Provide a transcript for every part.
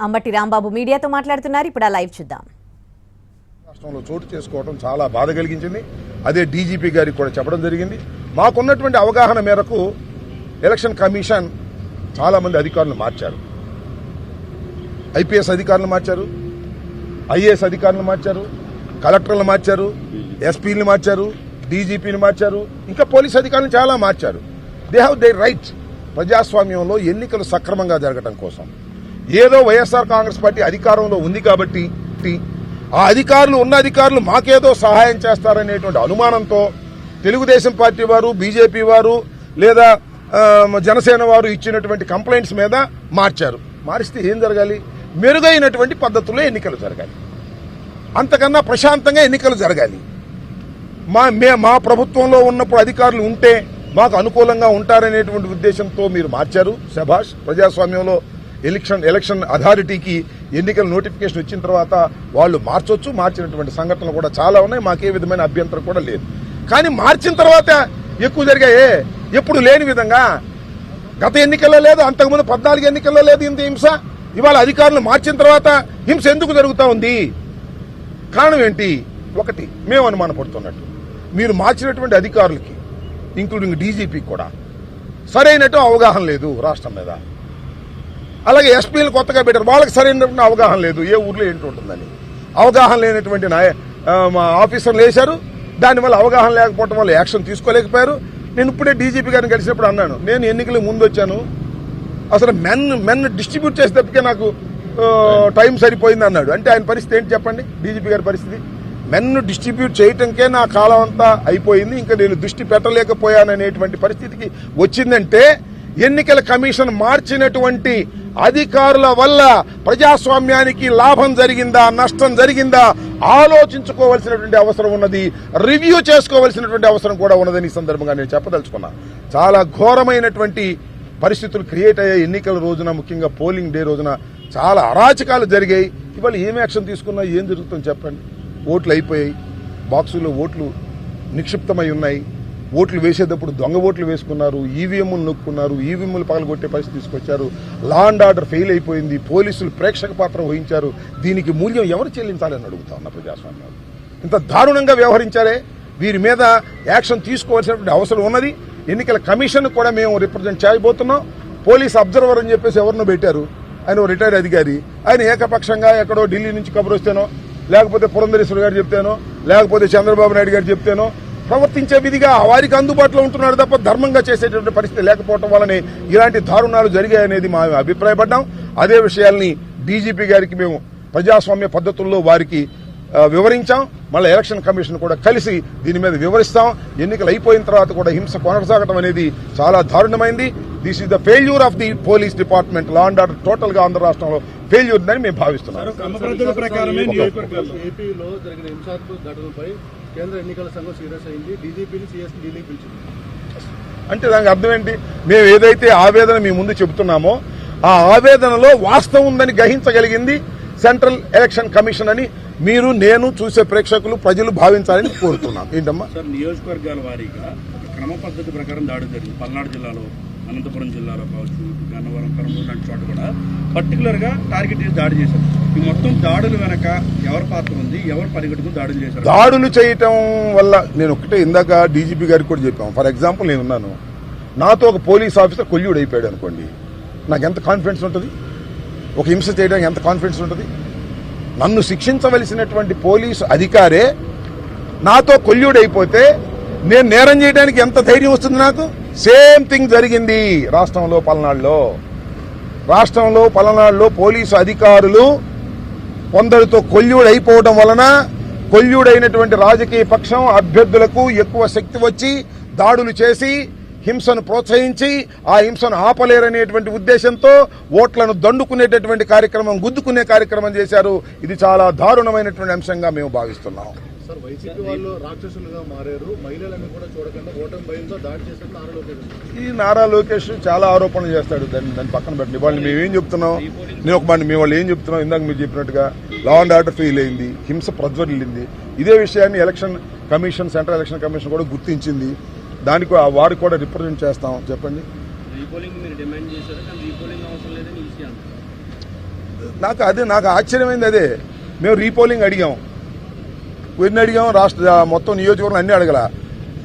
అంబటి రాంబాబు మీడియాతో మాట్లాడుతున్నారు. ఇప్పుడు ఆ లైవ్ చూద్దాం. రాష్ట్రంలో చోటు చేసుకోవడం చాలా బాధ కలిగించింది. అదే డీజీపీ గారికి కూడా చెప్పడం జరిగింది. మాకున్నటువంటి అవగాహన మేరకు ఎలక్షన్ కమిషన్ చాలామంది అధికారులు మార్చారు. ఐపీఎస్ అధికారులు మార్చారు. ఐఏఎస్ అధికారులు మార్చారు. కలెక్టర్లు మార్చారు. ఎస్పీని మార్చారు. డీజీపీని మార్చారు. ఇంకా పోలీస్ అధికారులు చాలా మార్చారు. దే హ్యావ్ దే రైట్ ప్రజాస్వామ్యంలో ఎన్నికలు సక్రమంగా జరగడం కోసం. ఏదో వైఎస్ఆర్ కాంగ్రెస్ పార్టీ అధికారంలో ఉంది కాబట్టి ఆ అధికారులు ఉన్న అధికారులు మాకేదో సహాయం చేస్తారనేటువంటి అనుమానంతో తెలుగుదేశం పార్టీ వారు బీజేపీ వారు లేదా జనసేన వారు ఇచ్చినటువంటి కంప్లైంట్స్ మీద మార్చారు. మారిస్తే ఏం జరగాలి? మెరుగైనటువంటి పద్ధతుల్లో ఎన్నికలు జరగాలి. అంతకన్నా ప్రశాంతంగా ఎన్నికలు జరగాలి. మా మే మా ప్రభుత్వంలో ఉన్నప్పుడు అధికారులు ఉంటే మాకు అనుకూలంగా ఉంటారనేటువంటి ఉద్దేశంతో మీరు మార్చారు. శభాష్ ప్రజాస్వామ్యంలో ఎలక్షన్ ఎలక్షన్ అథారిటీకి ఎన్నికల నోటిఫికేషన్ వచ్చిన తర్వాత వాళ్ళు మార్చొచ్చు మార్చినటువంటి సంఘటనలు కూడా చాలా ఉన్నాయి. మాకే విధమైన అభ్యంతరం కూడా లేదు. కానీ మార్చిన తర్వాత ఎక్కువ జరిగాయే. ఎప్పుడు లేని విధంగా గత ఎన్నికల్లో లేదు అంతకుముందు పద్నాలుగు ఎన్నికల్లో లేదు ఇంత హింస. ఇవాళ అధికారులు మార్చిన తర్వాత హింస ఎందుకు జరుగుతూ ఉంది? కారణం ఏంటి? ఒకటి మేము అనుమానపడుతున్నట్టు. మీరు మార్చినటువంటి అధికారులకి ఇంక్లూడింగ్ డీజీపీ కూడా సరైనట్టు అవగాహన లేదు రాష్ట్రం మీద. అలాగే ఎస్పీలు కొత్తగా పెట్టారు. వాళ్ళకి సరైనటువంటి అవగాహన లేదు. ఏ ఊర్లో ఏంటి ఉంటుందని. అవగాహన లేనటువంటి మా ఆఫీసర్లు వేశారు. దానివల్ల అవగాహన లేకపోవడం వల్ల యాక్షన్ తీసుకోలేకపోయారు. నేను ఇప్పుడే డీజీపీ గారిని కలిసినప్పుడు అన్నాను. నేను ఎన్నికలకు ముందు వచ్చాను. అసలు మెన్ మెన్ డిస్ట్రిబ్యూట్ చేసేటప్పటికే నాకు టైం సరిపోయింది అన్నాడు. అంటే ఆయన పరిస్థితి ఏంటి చెప్పండి? డీజీపీ గారి పరిస్థితి? మెన్ డిస్ట్రిబ్యూట్ చేయటంకే నా కాలం అంతా అయిపోయింది. ఇంకా నేను దృష్టి పెట్టలేకపోయాననేటువంటి పరిస్థితికి వచ్చిందంటే ఎన్నికల కమిషన్ మార్చినటువంటి అధికారుల వల్ల ప్రజాస్వామ్యానికి లాభం జరిగిందా నష్టం జరిగిందా ఆలోచించుకోవలసినటువంటి అవసరం ఉన్నది రివ్యూ చేసుకోవాల్సినటువంటి అవసరం కూడా ఉన్నదని ఈ సందర్భంగా నేను చెప్పదలుచుకున్నా. చాలా ఘోరమైనటువంటి పరిస్థితులు క్రియేట్ అయ్యాయి. ఎన్నికల రోజున ముఖ్యంగా పోలింగ్ డే రోజున చాలా అరాచకాలు జరిగాయి. ఇవాళ ఏం యాక్షన్ తీసుకున్నా ఏం జరుగుతుందో చెప్పండి. ఓట్లు అయిపోయాయి. బాక్సులో ఓట్లు నిక్షిప్తమై ఉన్నాయి. ఓట్లు వేసేటప్పుడు దొంగ ఓట్లు వేసుకున్నారు ఈవీఎంలు నొక్కున్నారు ఈవీఎంలు పగలగొట్టే పరిస్థితి తీసుకొచ్చారు. లా అండ్ ఆర్డర్ ఫెయిల్ అయిపోయింది పోలీసులు ప్రేక్షక పాత్ర వహించారు. దీనికి మూల్యం ఎవరు చెల్లించాలని అడుగుతా ఉన్న ప్రజాస్వామ్యాలు ఇంత దారుణంగా వ్యవహరించారే? వీరి మీద యాక్షన్ తీసుకోవాల్సినటువంటి అవసరం ఉన్నది. ఎన్నికల కమిషన్ కూడా మేము రిప్రజెంట్ చేయబోతున్నాం. పోలీస్ అబ్జర్వర్ అని చెప్పేసి ఎవరినో పెట్టారు. ఆయన ఓ రిటైర్డ్ అధికారి. ఆయన ఏకపక్షంగా ఎక్కడో ఢిల్లీ నుంచి కబురు వస్తేనో లేకపోతే పురంధరేశ్వర గారు చెప్తేనో లేకపోతే చంద్రబాబు నాయుడు గారు చెప్తేనో ప్రవర్తించే విధిగా వారికి అందుబాటులో ఉంటున్నాడు తప్ప ధర్మంగా చేసేటువంటి పరిస్థితి లేకపోవటం వల్లనే ఇలాంటి దారుణాలు జరిగాయనేది మా అభిప్రాయపడ్డాం. అదే విషయాల్ని డీజీపీ గారికి మేము ప్రజాస్వామ్య పద్ధతుల్లో వారికి వివరించాం. మళ్ళీ ఎలక్షన్ కమిషన్ కూడా కలిసి దీని మీద వివరిస్తాం. ఎన్నికలు అయిపోయిన తర్వాత కూడా హింస కొనసాగడం అనేది చాలా దారుణమైంది. This is the failure of the police department law and order టోటల్గా ఆంధ్ర రాష్ట్రంలో ఫెయిల్యూర్ అని మేము భావిస్తున్నాం. కేంద్ర ఎన్నికల సంఘం సీరియస్ అయింది. డీజీపీని సీఎస్ ఢిల్లీకి పిలిచింది. అంటే దానికి అర్థం ఏంటి? మేము ఏదైతే ఆవేదన మీ ముందు చెబుతున్నామో ఆ ఆవేదనలో వాస్తవం ఉందని గ్రహించగలిగింది సెంట్రల్ ఎలక్షన్ కమిషన్ అని మీరు నేను చూసే ప్రేక్షకులు ప్రజలు భావించాలని కోరుతున్నాం. ఏంటమ్మా? సార్ నియోజకవర్గాల వారీగా ఒక క్రమ పద్ధతి ప్రకారం దాడి జరిగింది. పల్నాడు జిల్లాలో అనంతపురం జిల్లాలో కావచ్చు గన్నవరం కర్నూలు లాంటి చోట కూడా పర్టికులర్గా టార్గెట్ చేసి దాడి చేశారు. ఈ మొత్తం దాడులు వెనక ఎవరి పాత్ర ఉంది? ఎవరు పరిగెట్టుకుని దాడులు చేశారు? దాడులు చేయటం వల్ల నేను ఒకటే ఇందాక డీజీపీ గారికి కూడా చెప్పాము ఫర్ ఎగ్జాంపుల్ నేను ఉన్నాను. నాతో ఒక పోలీస్ ఆఫీసర్ కొల్యూడు అయిపోయాడు అనుకోండి. నాకు ఎంత కాన్ఫిడెన్స్ ఉంటుంది? ఒక హింస చేయడానికి ఎంత కాన్ఫిడెన్స్ ఉంటుంది? నన్ను శిక్షించవలసినటువంటి పోలీసు అధికారే నాతో కొల్యూడైపోతే నేను నేరం చేయడానికి ఎంత ధైర్యం వస్తుంది నాకు? సేమ్ థింగ్ జరిగింది రాష్ట్రంలో పలనాడులో. రాష్ట్రంలో పలనాడులో పోలీసు అధికారులు కొందరితో కొల్యూడైపోవడం వలన కొల్యూడైనటువంటి రాజకీయ పక్షం అభ్యర్థులకు ఎక్కువ శక్తి వచ్చి దాడులు చేసి హింసను ప్రోత్సహించి ఆ హింసను ఆపలేరనేటువంటి ఉద్దేశంతో ఓట్లను దండుకునేటటువంటి కార్యక్రమం గుద్దుకునే కార్యక్రమం చేశారు. ఇది చాలా దారుణమైనటువంటి అంశంగా మేము భావిస్తున్నాం. సార్ వైసీపీ వాళ్ళు రాక్షసులుగా మారారు. మహిళలను కూడా చూడకుండా ఓటమి భయంతో దాడి చేసినట్టు ఆరోపించారు ఈ నారా లోకేష్ చాలా ఆరోపణలు చేస్తాడు. దాన్ని దాన్ని పక్కన పెట్టండి. వాళ్ళు మేము ఏం చెప్తున్నాం? నేను ఒక మాట మేము వాళ్ళు ఏం చెప్తున్నాం? ఇందాక మీరు చెప్పినట్టుగా లా అండ్ ఆర్డర్ ఫెయిల్ అయింది. హింస ప్రజ్వరిల్లింది ఇదే విషయాన్ని election commission central election commission కూడా గుర్తించింది. దానికి ఆ వారు కూడా రిప్రజెంట్ చేస్తాం. చెప్పండి. రీపోలింగ్ మీరు డిమాండ్ చేశారు. కానీ రీపోలింగ్ అవసరం లేదని ఈసీ అంటారు నాకు అదే నాకు ఆశ్చర్యమైంది అదే. మేము రీపోలింగ్ అడిగాం. ఎన్ని అడిగాము రాష్ట్ర మొత్తం నియోజకవర్గం అన్ని అడగల.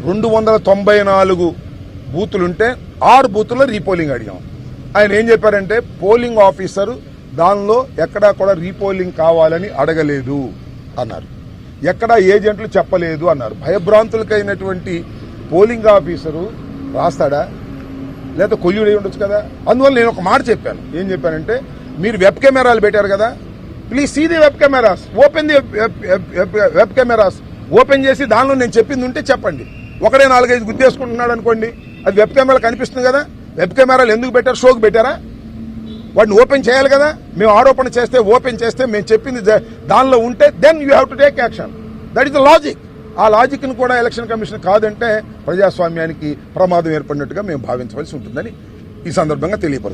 రెండు వందల తొంభై నాలుగు బూతులుంటే ఆరు బూతుల్లో రీపోలింగ్ అడిగాం. ఆయన ఏం చెప్పారంటే పోలింగ్ ఆఫీసర్ దానిలో ఎక్కడా కూడా రీపోలింగ్ కావాలని అడగలేదు అన్నారు. ఎక్కడా ఏజెంట్లు చెప్పలేదు అన్నారు. భయభ్రాంతులకైనటువంటి పోలింగ్ ఆఫీసరు రాస్తాడా? లేదా కొయ్యుడై ఉండొచ్చు కదా? అందువల్ల నేను ఒక మాట చెప్పాను. ఏం చెప్పానంటే మీరు వెబ్ కెమెరాలు పెట్టారు కదా? Please see the web cameras open the web cameras open చేసి దానిలో నేను చెప్పింది ఉంటే చెప్పండి. ఒకడే నాలుగైదు గుద్దేసుకుంటున్నాడు అనుకోండి. అది వెబ్ కెమెరా కనిపిస్తుంది కదా? వెబ్ కెమెరాలు ఎందుకు పెట్టారు? షోకి పెట్టారా? వాటిని ఓపెన్ చేయాలి కదా? మేము ఆరోపణ చేస్తే ఓపెన్ చేస్తే మేము చెప్పింది దానిలో ఉంటే then you have to take action that is the logic ఆ లాజిక్ను కూడా ఎలక్షన్ కమిషన్ కాదంటే ప్రజాస్వామ్యానికి ప్రమాదం ఏర్పడినట్టుగా మేము భావించవలసి ఉంటుందని ఈ సందర్భంగా తెలియపరుస్తాం